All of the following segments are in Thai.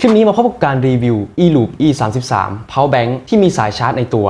คลิปนี้มาพบกับการรีวิว eLoop E 3 3 Power Bank ที่มีสายชาร์จในตัว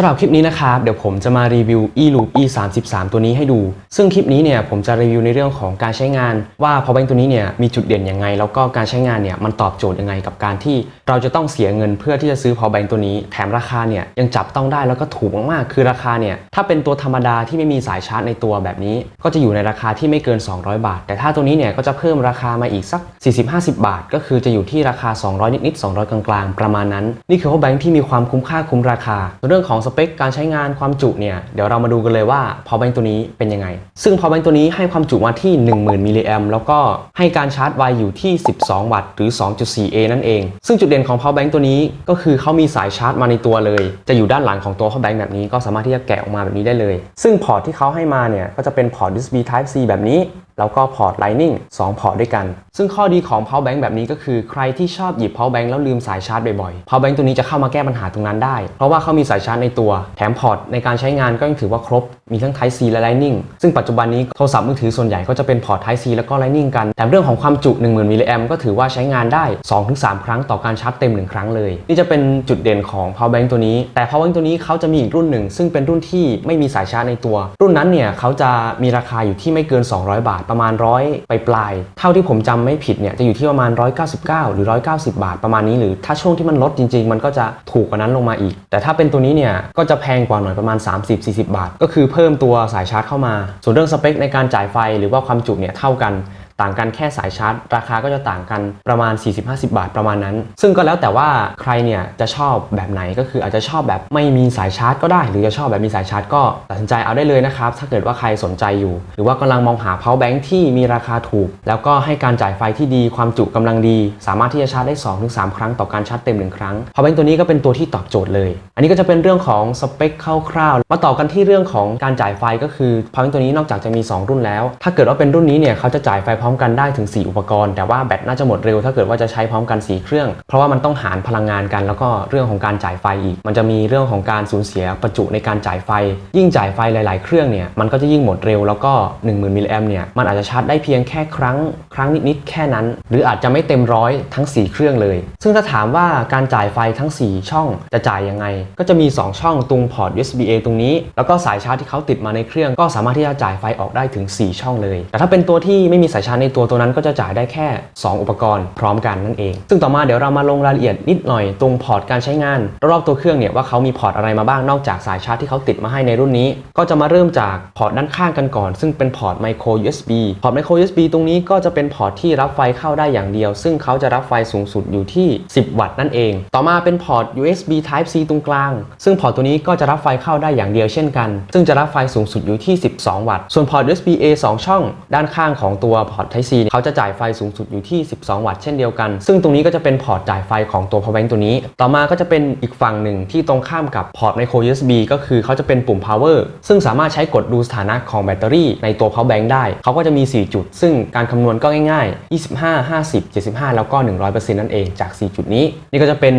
ำหรับคลิปนี้นะครับเดี๋ยวผมจะมารีวิว eLoop E 3 3 ตัวนี้ให้ดู ซึ่งคลิปนี้เนี่ยผมจะรีวิวในเรื่องของการใช้งาน ว่า power bank ตัวนี้เนี่ยมีจุดเด่นยังไง แล้วก็การใช้งานเนี่ยมันตอบโจทย์ยังไงกับการที่ เราจะต้องเสียเงินเพื่อที่จะซื้อ power bank ตัวนี้ แถมราคาเนี่ยยังจับต้องได้แล้วก็ถูกมากๆคือราคาเนี่ยถ้าเป็นตัวธรรมดาที่ไม่มีสายชาร์จในตัวแบบนี้ ก็จะอยู่ในราคาที่ไม่เกิน 200 บาท แต่ถ้าตัวนี้เนี่ยก็จะเพิ่มราคามาอีกสัก 40-50 บาท ก็คือจะอยู่ที่ราคา 200 นิดๆ200 กลางๆ ประมาณนั้น นี่คือ power bank ที่มีความคุ้มค่าคุ้มราคาเรื่องของสเปคการใช้งานความจุเนี่ยเดี๋ยวเรามาดูกันเลยว่า power bank ตัวนี้เป็นยังไง ซึ่ง power bank ตัวนี้ให้ความจุมาที่ 10,000 มิลลิแอมแล้วก็ให้การชาร์จไวอยู่ที่ 12 วัตต์หรือ 2.4A นั่นเอง ซึ่งจุดเด่นของ power bank ตัวนี้ก็คือเขามีสายชาร์จมาในตัวเลย จะอยู่ด้านหลังของตัว power bank แบบนี้ก็สามารถที่จะแกะออกมาแบบนี้ได้เลย ซึ่งพอร์ตที่เขาให้มาเนี่ยก็จะเป็นพอร์ต USB Type C แบบนี้แล้วก็พอร์ต Lightning 2 พอร์ตด้วยกัน ซึ่งข้อดีของ power bank แบบนี้ก็คือใครที่ชอบหยิบ power bank แล้วลืมสายชาร์จบ่อยๆ power bank ตัวนี้จะเข้ามาแก้ปัญหาตรงนั้นได้ เพราะว่าเขามีสายชาร์จในตัว แถมพอร์ตในการใช้งานก็ยังถือว่าครบ มีทั้ง Type C และ Lightning ซึ่งปัจจุบันนี้โทรศัพท์มือถือส่วนใหญ่ก็จะเป็นพอร์ต Type C แล้วก็ Lightning กัน แถมเรื่องของความจุ 10,000มิลลิแอมก็ถือว่าใช้งานได้ 2-3 ครั้งต่อการชาร์จเต็ม 1 ครั้งเลย นี่จะเป็นจุดเด่นของ power bank ตัวนี้ แต่ power bank ตัวนี้เขาจะมีอีกรุ่นหนึ่ง ซึ่งเป็นรุ่นที่ไม่มีสายชาร์จในตัว รุ่นนั้นเนี่ยเขาจะมีราคาอยู่ที่ไม่เกิน 200 บาทประมาณร้อยไปลายๆเท่าที่ผมจำไไม่ผิดเนี่ยจะอยู่ที่ประมาณ 199 หรือ 190 บาทประมาณนี้ หรือถ้าช่วงที่มันลดจริง ๆ มันก็จะถูกกว่านั้นลงมาอีก แต่ถ้าเป็นตัวนี้เนี่ยก็จะแพงกว่าหน่อยประมาณ 30-40 บาท ก็คือเพิ่มตัวสายชาร์จเข้ามา ส่วนเรื่องสเปคในการจ่ายไฟหรือว่าความจุเนี่ยเท่ากัน ต่างกันแค่สายชาร์จ ราคาก็จะต่างกันประมาณ 40-50 บาทประมาณนั้น ซึ่งก็แล้วแต่ว่าใครเนี่ยจะชอบแบบไหนก็คืออาจจะชอบแบบไม่มีสายชาร์จก็ได้ หรือจะชอบแบบมีสายชาร์จก็ตัดสินใจเอาได้เลยนะครับ ถ้าเกิดว่าใครสนใจอยู่ หรือว่ากำลังมองหา power bank ที่มีราคาถูก แล้วก็ให้การจ่ายไฟที่ดีความจุกำลังดี สามารถที่จะชาร์จได้ 2-3 ครั้งต่อการชาร์จเต็ม 1 ครั้ง power bank ตัวนี้ก็เป็นตัวที่ตอบโจทย์เลย อันนี้ก็จะเป็นเรื่องของสเปคคร่าวๆมาต่อกันที่เรื่องของการจ่ายไฟก็คือ power bank ตัวนี้นอกจากจะมี 2 รุ่นแล้ว ถ้าเกิดว่าเป็นรุ่นนี้เนี่ยเขาจะจ่ายไฟพร้อมกันได้ถึง 4 อุปกรณ์ แต่ว่าแบตน่าจะหมดเร็วถ้าเกิดว่าจะใช้พร้อมกัน 4 เครื่อง เพราะว่ามันต้องหารพลังงานกัน แล้วก็เรื่องของการจ่ายไฟอีก มันจะมีเรื่องของการสูญเสียประจุในการจ่ายไฟ ยิ่งจ่ายไฟหลาย ๆ เครื่องเนี่ยมันก็จะยิ่งหมดเร็วแล้วก็ 10,000มิลลิแอมเนี่ยมันอาจจะชาร์จได้เพียงแค่ครั้ง ครั้งนิดๆแค่นั้น หรืออาจจะไม่เต็มร้อยทั้ง 4 เครื่องเลย ซึ่งถ้าถามว่าการจ่ายไฟทั้ง 4 ช่องจะจ่ายยังไง ก็จะมี 2 ช่องตรงพอร์ต USB A ตรงนี้ แล้วก็สายชาร์จที่เขาติดมาในเครื่อง ก็สามารถที่จะจ่ายไฟออกได้ถึง 4 ช่องเลย แต่ถ้าเป็นตัวที่ไม่มีสายชาร์จในตัวตัวนั้นก็จะจ่ายได้แค่ 2 อุปกรณ์พร้อมกันนั่นเอง ซึ่งต่อมาเดี๋ยวเรามาลงรายละเอียดนิดหน่อยตรงพอร์ตการใช้งาน รอบตัวเครื่องเนี่ยว่าเขามีพอร์ตอะไรมาบ้างนอกจากสายชาร์จที่เขาติดมาให้ในรุ่นนี้ ก็จะมาเริ่มจากพอร์ตด้านข้างกันก่อน ซึ่งเป็นพอร์ต micro USB พอร์ต micro USB ตรงนี้ก็จะเป็นพอร์ตที่รับไฟเข้าได้อย่างเดียว ซึ่งเขาจะรับไฟสูงสุดอยู่ที่ 10 วัตต์นั่นเอง ต่อมาเป็นพอร์ต USB Type C ตรงกลาง ซึ่งพอร์ตตัวนี้ก็จะรับไฟเข้าได้อย่างเดียวเช่นกัน ซึ่งจะรับไฟสูงสุดอยู่ที่ 12 วัตต์ ส่วนพอร์ต USB A 2 ช่อง ด้านข้างของตัวพอร์ต Type C เนี่ยเขาจะจ่ายไฟสูงสุดอยู่ที่ 12 วัตต์เช่นเดียวกัน ซึ่งตรงนี้ก็จะเป็นพอร์ตจ่ายไฟของตัว power bank ตัวนี้ ต่อมาก็จะเป็นอีกฝั่งหนึ่งที่ตรงข้ามกับพอร์ต micro USB ก็คือเขาจะเป็นปุ่ม power ซึ่งสามารถใช้กดดูสถานะของแบตเตอรี่ในตัว power bank ได้ เขาก็จะมี 4 จุด ซึ่งการคำนวณก็ง่าย ๆ 25 50 75 แล้วก็ 100%นั่นเองจาก 4 จุดนี้ นี่ก็จะเป็น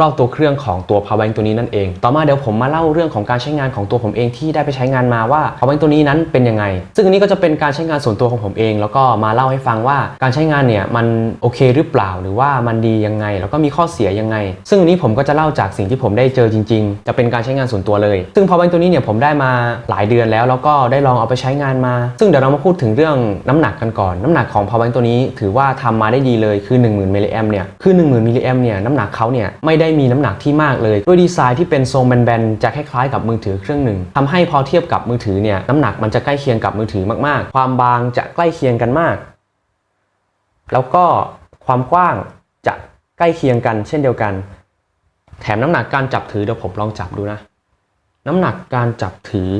รอบๆตัวเครื่องของตัว power bank ตัวนี้นั่นเอง ต่อมาเดี๋ยวผมมาเล่าเรื่องของการใช้งานของตัวผมเองที่ได้ไปใช้งานมาว่า power bank ตัวนี้นั้นเป็นยังไง ซึ่งอันนี้ก็จะเป็นการใช้งานส่วนตัวของผมเอง แล้วก็มาเล่าให้ฟังว่าการใช้งานเนี่ยมันโอเคหรือเปล่า หรือว่ามันดียังไง แล้วก็มีข้อเสียยังไง ซึ่งอันนี้ผมก็จะเล่าจากสิ่งที่ผมได้เจอจริง ๆ จะเป็นการใช้งานส่วนตัวเลย ซึ่ง power bank ตัวนี้เนี่ยผมได้มาหลายเดือนแล้วแล้วก็ได้ลองเอาไปใช้งานมา ซึ่งเดี๋ยวเรามาพูดถึงเรื่องน้ำหนักกันก่อน น้ำหนักของ power bank ตัวนี้ถือว่าทำมาได้ดีเลยคือ 10,000มิลลิแอมเนี่ยคือ 10,000มิลลิแอมเนี่ยน้ำหนักเขาเนี่ยไม่ได้มีน้ำหนักที่มากเลยด้วยดีไซน์ที่เป็นทรงแบนๆจะคล้ายๆกับมือถือเครื่องหนึ่งทำให้พอเทียบกับมือถือเนี่ยน้ำหนักมันจะใกล้เคียงกับมือถือมากๆ ความบางจะใกล้เคียงกันมาก แล้วก็ความกว้างจะใกล้เคียงกันเช่นเดียวกัน แถมน้ำหนักการจับถือเดี๋ยวผมลองจับดูนะ น้ำหนักการจับถือ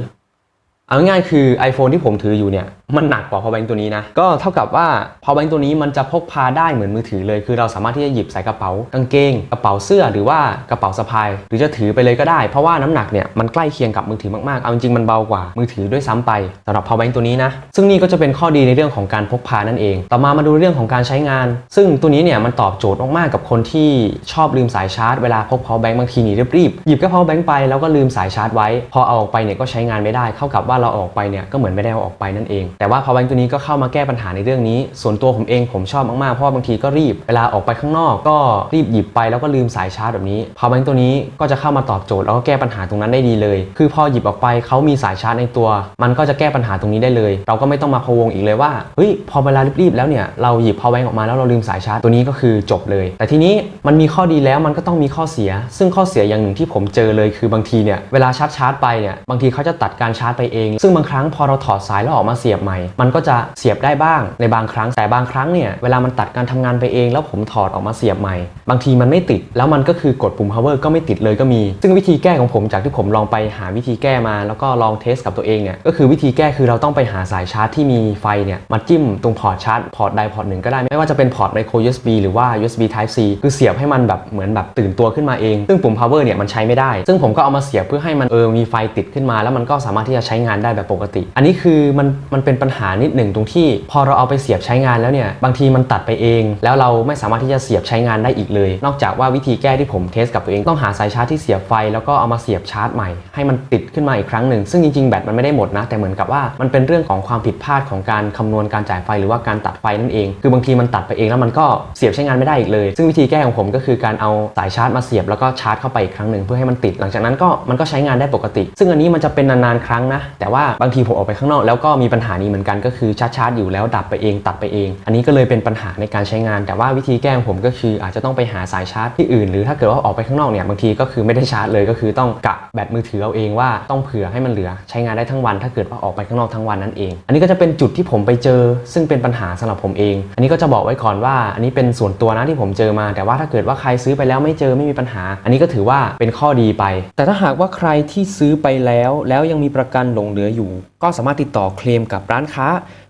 เอาง่ายๆคือ iPhone ที่ผมถืออยู่เนี่ยมันหนักกว่า power bank ตัวนี้นะก็เท่ากับว่า power bank ตัวนี้มันจะพกพาได้เหมือนมือถือเลย คือเราสามารถที่จะหยิบใส่กระเป๋ากางเกง กระเป๋าเสื้อหรือว่ากระเป๋าสะพาย หรือจะถือไปเลยก็ได้ เพราะว่าน้ำหนักเนี่ยมันใกล้เคียงกับมือถือมากๆเอาจริงๆมันเบากว่ามือถือด้วยซ้ำไปสำหรับ power bank ตัวนี้นะซึ่งนี่ก็จะเป็นข้อดีในเรื่องของการพกพานั่นเอง ต่อมามาดูเรื่องของการใช้งาน ซึ่งตัวนี้เนี่ยมันตอบโจทย์มากๆกับคนที่ชอบลืมสายชาร์จเวลาพก power bank บางทีนี่รีบๆหยิบแค่ power bank ไปแล้วก็ลืมสายชาร์จไว้พอเอาออกไปเนี่ยก็ใช้งานไม่ได้เข้ากับว่าเราเอาออกไปเนี่ยก็เหมือนไม่ได้เอาออกไปนั่นเอง แต่ว่า power bank ตัวนี้ก็เข้ามาแก้ปัญหาในเรื่องนี้ ส่วนตัวผมเองผมชอบมากๆ เพราะว่าบางทีก็รีบ เวลาออกไปข้างนอกก็รีบหยิบไปแล้วก็ลืมสายชาร์จแบบนี้ power bank ตัวนี้ก็จะเข้ามาตอบโจทย์แล้วก็แก้ปัญหาตรงนั้นได้ดีเลย คือพอหยิบออกไปเขามีสายชาร์จในตัว มันก็จะแก้ปัญหาตรงนี้ได้เลย เราก็ไม่ต้องมาพะวงอีกเลยว่าเฮ้ยพอเวลารีบๆแล้วเนี่ยเราหยิบ power bank ออกมาแล้วเราลืมสายชาร์จตัวนี้ก็คือจบเลย แต่ทีนี้มันมีข้อดีแล้วมันก็ต้องมีข้อเสีย ซึ่งข้อเสียอย่างหนึ่งที่ผมเจอเลยคือบางทีเนี่ยเวลาชาร์จชาร์จไปเนี่ยบางทีเขาจะตัดการชาร์จไปเองซึ่งบางครั้งพอเราถอดสายแล้วออกมาเสียบใหม่ มันก็จะเสียบได้บ้างในบางครั้งแต่บางครั้งเนี่ยเวลามันตัดการทำงานไปเอง แล้วผมถอดออกมาเสียบใหม่ บางทีมันไม่ติด แล้วมันก็คือกดปุ่ม power ก็ไม่ติดเลยก็มี ซึ่งวิธีแก้ของผมจากที่ผมลองไปหาวิธีแก้มา แล้วก็ลองเทสกับตัวเองเนี่ยก็คือวิธีแก้คือเราต้องไปหาสายชาร์จที่มีไฟเนี่ยมาจิ้มตรงพอร์ตชาร์จพอร์ตใดพอร์ตหนึ่งก็ได้ไม่ว่าจะเป็นพอร์ต micro USB หรือว่า USB Type C คือเสียบให้มันแบบเหมือนแบบตื่นตัวขึ้นมาเอง ซึ่งปุ่ม power เนี่ยมันใช้ไม่ได้ ซึ่งผมก็เอามาเสียบเพื่อให้มันเออมีไฟติดขึ้นมา แล้วมันก็สามารถที่จะใช้งานได้แบบปกติ อันนี้คือมันมันเป็นปัญหานิดหนึ่งตรงที่พอเราเอาไปเสียบใช้งานแล้วเนี่ยบางทีมันตัดไปเอง แล้วเราไม่สามารถที่จะเสียบใช้งานได้อีกเลย นอกจากว่าวิธีแก้ที่ผมเทสกับตัวเองต้องหาสายชาร์จที่เสียบไฟแล้วก็เอามาเสียบชาร์จใหม่ ให้มันติดขึ้นมาอีกครั้งหนึ่งซึ่งจริงๆแบตมันไม่ได้หมดนะ แต่เหมือนกับว่ามันเป็นเรื่องของความผิดพลาดของการคำนวณการจ่ายไฟหรือว่าการตัดไฟนั่นเอง คือบางทีมันตัดไปเองแล้วมันก็เสียบใช้งานไม่ได้อีกเลย ซึ่งวิธีแก้ของผมก็คือการเอาสายชาร์จมาเสียบแล้วก็ชาร์จเข้าไปอีกครั้งหนึ่งเพื่อให้มันติด หลังจากนั้นก็มันก็ใช้งานได้ปกติ ซึ่งอันนี้มันจะเป็นนานๆครั้งนะ แแต่ว่าบางทีผมออกไปข้างนอกแล้วก็มีปัญหานี้เหมือนกันก็คือชาร์จชาร์จอยู่แล้วดับไปเองตัดไปเอง อันนี้ก็เลยเป็นปัญหาในการใช้งาน แต่ว่าวิธีแก้ของผมก็คืออาจจะต้องไปหาสายชาร์จที่อื่น หรือถ้าเกิดว่าออกไปข้างนอกเนี่ยบางทีก็คือไม่ได้ชาร์จเลยก็คือต้องกะแบตมือถือเอาเองว่าต้องเผื่อให้มันเหลือใช้งานได้ทั้งวัน ถ้าเกิดว่าออกไปข้างนอกทั้งวันนั่นเอง อันนี้ก็จะเป็นจุดที่ผมไปเจอ ซึ่งเป็นปัญหาสำหรับผมเอง อันนี้ก็จะบอกไว้ก่อนว่า อันนี้เป็นส่วนตัวนะที่ผมเจอมา แต่ว่าถ้าเกิดว่าใครซื้อไปแล้วไม่เจอไม่มีปัญหา อันนี้ก็ถือว่าเป็นข้อดีไป แต่ถ้าหากว่าใครที่ซื้อไปแล้วแล้วยังมีประกันหลงเหลืออยู่ ก็สามารถติดต่อเคลมกับร้านค้า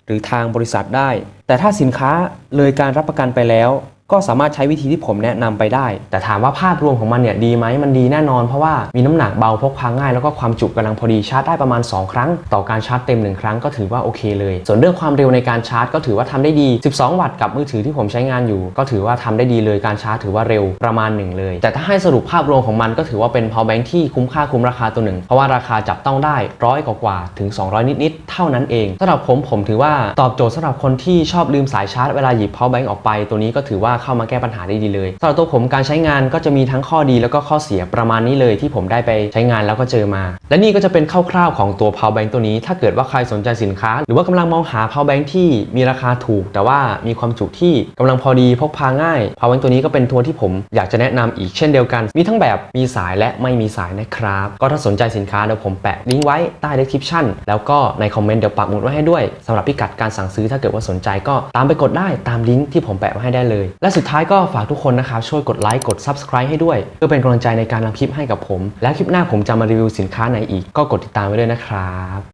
หรือทางบริษัทได้ แต่ถ้าสินค้าเลยการรับประกันไปแล้ว ก็สามารถใช้วิธีที่ผมแนะนำไปได้ แต่ถามว่าภาพรวมของมันเนี่ยดีไหมมันดีแน่นอนเพราะว่ามีน้ำหนักเบาพกพาง่ายแล้วก็ความจุกำลังพอดีชาร์จได้ประมาณ 2 ครั้ง ต่อการชาร์จเต็ม 1 ครั้งก็ถือว่าโอเคเลย ส่วนเรื่องความเร็วในการชาร์จก็ถือว่าทำได้ดี 12 วัตต์กับมือถือที่ผมใช้งานอยู่ ก็ถือว่าทำได้ดีเลยการชาร์จถือว่าเร็วประมาณหนึ่งเลย แต่ถ้าให้สรุปภาพรวมของมันก็ถือว่าเป็น power bank ที่คุ้มค่าคุ้มราคาตัวหนึ่งเพราะว่าราคาจับต้องได้ร้อยกว่าถึง 200 นิดๆเท่านั้นเองสำหรับผมผมถือว่าตอบโจทย์สำหรับคนที่ชอบลืมสายชาร์จเวลาหยิบ power bank ออกไปตัวนี้ก็ถือว่าเข้ามาแก้ปัญหาได้ดีเลยสำหรับตัวผมการใช้งานก็จะมีทั้งข้อดีแล้วก็ข้อเสียประมาณนี้เลยที่ผมได้ไปใช้งานแล้วก็เจอมา และนี่ก็จะเป็นคร่าวๆของตัว power bank ตัวนี้ ถ้าเกิดว่าใครสนใจสินค้า หรือว่ากำลังมองหา power bank ที่มีราคาถูก แต่ว่ามีความจุที่กำลังพอดีพกพาง่าย power bank ตัวนี้ก็เป็นตัวที่ผมอยากจะแนะนำอีกเช่นเดียวกัน มีทั้งแบบมีสายและไม่มีสายนะครับก็ถ้าสนใจสินค้าเดี๋ยวผมแปะลิงก์ไว้ใต้ description แล้วก็ในคอมเมนต์เดี๋ยวปักหมุดไว้ให้ด้วยสำหรับพิกัดการสั่งซื้อถ้าเกิดว่าสนใจก็ตามไปกดได้ตามลิงก์ที่ผมแปะไว้ให้ได้เลยและสุดท้ายก็ฝากทุกคนนะครับช่วยกดไลค์กด subscribe ให้ด้วย เพื่อเป็นกำลังใจในการทำคลิปให้กับผม และคลิปหน้าผมจะมารีวิวสินค้าไหนอีกก็กดติดตามไว้ด้วยนะครับ